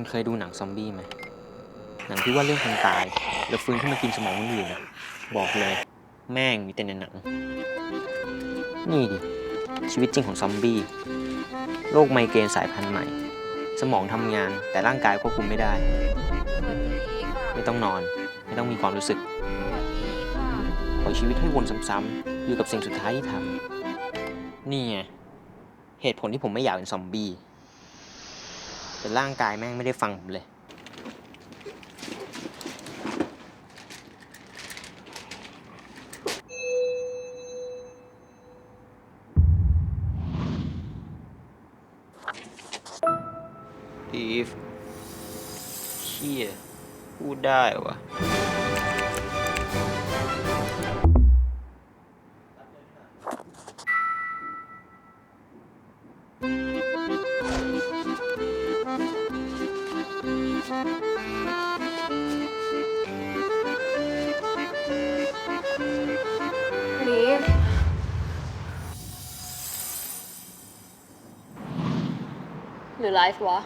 คุณเคยดูหนังซอมบี้ไหมหนังที่ว่าเรื่องคนตาย แล้วฟื้นขึ้นมากินสมองคนอื่นนะบอกเลย แม่งมีแต่ในหนัง นี่ดิ ชีวิตจริงของซอมบี้โรคไมเกรนสายพันธุ์ใหม่ สมองทำงานแต่ร่างกายควบคุมไม่ได้ ไม่ต้องนอน ไม่ต้องมีความรู้สึกปล่อยชีวิตให้วนซ้ำๆอยู่กับสิ่งสุดท้ายที่ทำนี่ไงเหตุผลที่ผมไม่อยากเป็นซอมบี้ แต่ร่างกายแม่งไม่ได้ฟังผมเลย อีฟเชี่ยพูดได้วะ รือไลฟ์วะ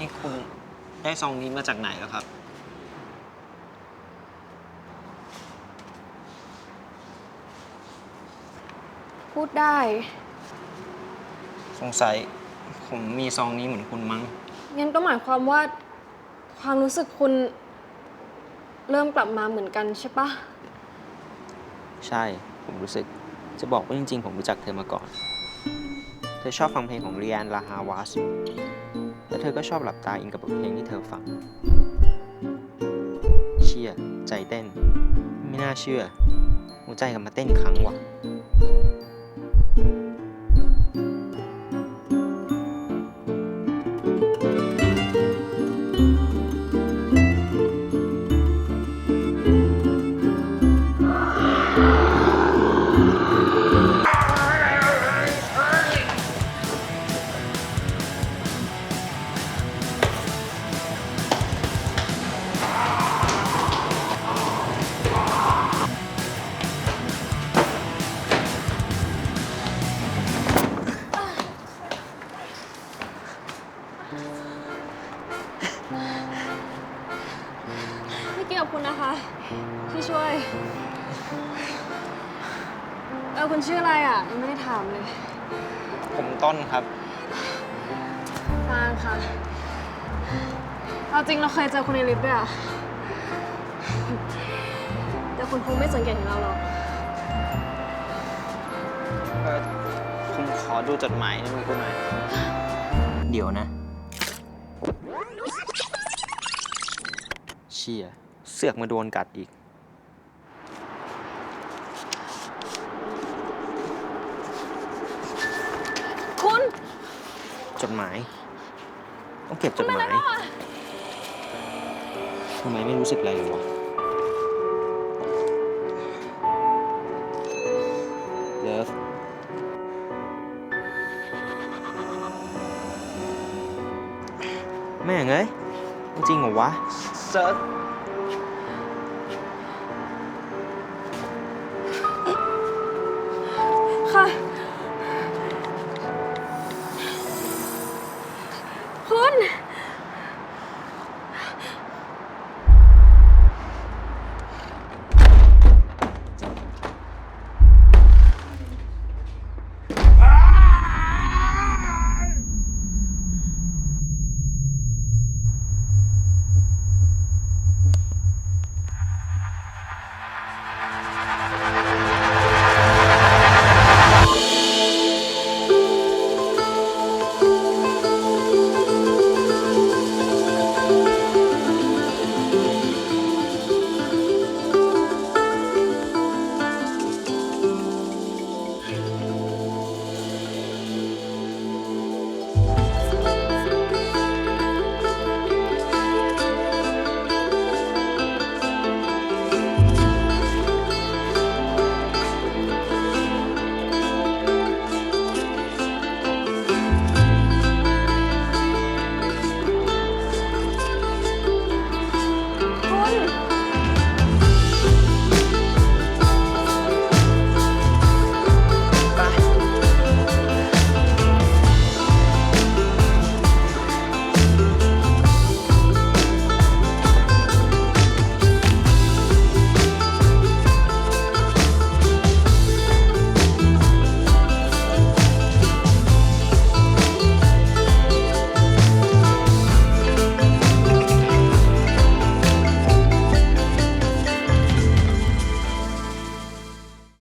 นี่คุณได้ซองนี้มาจากไหนแล้วครับ พูดได้ สงสัยผมมีซองนี้เหมือนคุณมั้ง งั้นก็หมายความว่าความรู้สึกคุณเริ่มกลับมาเหมือนกันใช่ปะ ใช่ ผมรู้สึก จะบอกว่าจริง ๆ ผมรู้จักเธอมาก่อนเธอชอบฟังเพลงของเรียนลาฮาวาสและเธอก็ชอบหลับตาอินกับบทเพลงที่เธอฟัง เชี่ย ใจเต้น ไม่น่าเชื่อหัวใจกลับมาเต้นอีกครั้งว่ะ คุณนะคะ ที่ช่วย เออคุณชื่ออะไรอะยังไม่ได้ถามเลย ผมต้นครับ ฟางค่ะ เอาจริงเราเคยเจอคุณในลิฟต์ด้วยอะ แต่คุณคงไม่สังเกตเห็นเราหรอก เออผมขอดูจดหมายในมือคุณหน่อย เดี๋ยวนะ เชี่ย เสือกมาโดนกัดอีก คุณจดหมาย ต้องเก็บจดหมายทำไมไม่รู้สึกอะไรเลยวะเลิฟแม่งเอ้ยจริงเหรอวะเซิร์ช